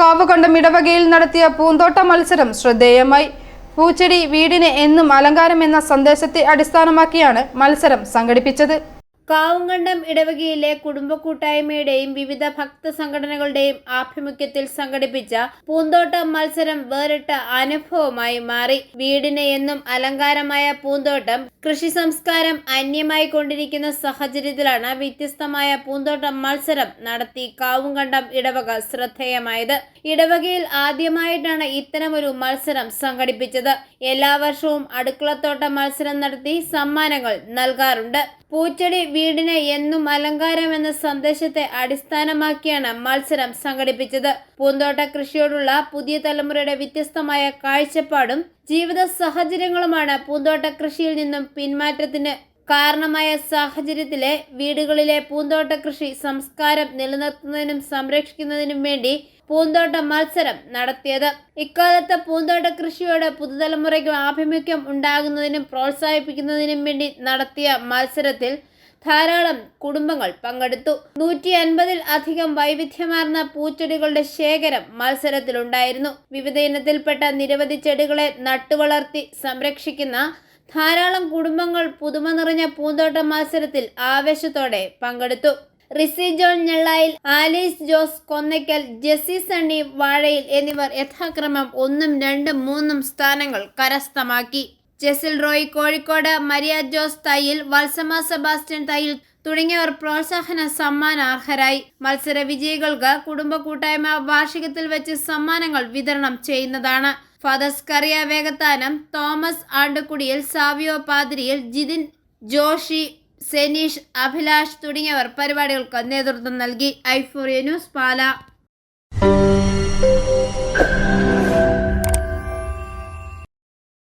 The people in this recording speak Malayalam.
കാവുകണ്ടം ഇടവകയിൽ നടത്തിയ പൂന്തോട്ട മത്സരം ശ്രദ്ധേയമായി. പൂച്ചെടി വീടിന് എന്നും അലങ്കാരം എന്ന സന്ദേശത്തെ അടിസ്ഥാനമാക്കിയാണ് മത്സരം സംഘടിപ്പിച്ചത്. കാവുങ്കണ്ടം ഇടവകയിലെ കുടുംബ കൂട്ടായ്മയുടെയും വിവിധ ഭക്ത സംഘടനകളുടെയും ആഭിമുഖ്യത്തിൽ സംഘടിപ്പിച്ച പൂന്തോട്ട മത്സരം വേറിട്ട അനുഭവമായി മാറി. വീടിന് എന്നും അലങ്കാരമായ പൂന്തോട്ടം കൃഷി സംസ്കാരം അന്യമായി കൊണ്ടിരിക്കുന്ന സാഹചര്യത്തിലാണ് വ്യത്യസ്തമായ പൂന്തോട്ട മത്സരം നടത്തി കാവുങ്കണ്ടം ഇടവക ശ്രദ്ധേയമായത്. ഇടവകയിൽ ആദ്യമായിട്ടാണ് ഇത്തരമൊരു മത്സരം സംഘടിപ്പിച്ചത്. എല്ലാ വർഷവും അടുക്കളത്തോട്ട മത്സരം നടത്തി സമ്മാനങ്ങൾ നൽകാറുണ്ട്. പൂച്ചെടി വീടിന് എന്നും അലങ്കാരം എന്ന സന്ദേശത്തെ അടിസ്ഥാനമാക്കിയാണ് മത്സരം സംഘടിപ്പിച്ചത്. പൂന്തോട്ട കൃഷിയോടുള്ള പുതിയ തലമുറയുടെ വ്യത്യസ്തമായ കാഴ്ചപ്പാടും ജീവിത സാഹചര്യങ്ങളുമാണ് പൂന്തോട്ട കൃഷിയിൽ നിന്നും പിന്മാറ്റത്തിന് കാരണമായ സാഹചര്യത്തിലെ വീടുകളിലെ പൂന്തോട്ട കൃഷി സംസ്കാരം നിലനിർത്തുന്നതിനും സംരക്ഷിക്കുന്നതിനും വേണ്ടി പൂന്തോട്ട മത്സരം നടത്തിയത്. ഇക്കാലത്ത് പൂന്തോട്ട കൃഷിയോട് പുതുതലമുറയ്ക്ക് ആഭിമുഖ്യം ഉണ്ടാകുന്നതിനും പ്രോത്സാഹിപ്പിക്കുന്നതിനും വേണ്ടി നടത്തിയ മത്സരത്തിൽ ധാരാളം കുടുംബങ്ങൾ പങ്കെടുത്തു. നൂറ്റി അൻപതിൽ അധികം വൈവിധ്യമാർന്ന പൂച്ചെടികളുടെ ശേഖരം മത്സരത്തിലുണ്ടായിരുന്നു. വിവിധ ഇനത്തിൽപ്പെട്ട നിരവധി ചെടികളെ നട്ടുവളർത്തി സംരക്ഷിക്കുന്ന ധാരാളം കുടുംബങ്ങൾ പുതുമ നിറഞ്ഞ പൂന്തോട്ട മത്സരത്തിൽ ആവേശത്തോടെ പങ്കെടുത്തു. Risi John Njellayil Alice Jose Konnakkal Jessy Sunny Vazhayil എന്നിവർ യഥാക്രമം ഒന്നും രണ്ടും മൂന്നും സ്ഥാനങ്ങൾ കരസ്ഥമാക്കി. ജെസിൽ റോയ് കോഴിക്കോട് മരിയ ജോസ് തയ്യിൽ വത്സമ സെബാസ്റ്റ്യൻ തയ്യിൽ തുടങ്ങിയവർ പ്രോത്സാഹന സമ്മാനാർഹരായി. മത്സര വിജയികൾക്ക് കുടുംബ കൂട്ടായ്മ വാർഷികത്തിൽ വെച്ച് സമ്മാനങ്ങൾ വിതരണം ചെയ്യുന്നതാണ്. Fathers Kariya Vegathanam Thomas Andukudiyil Savio Pathiriyil Jithin Joshi Seneesh Abhilash തുടങ്ങിയവർ പരിപാടികൾക്ക് നേതൃത്വം നൽകി. ഐഫോറിയ ന്യൂസ് പാല.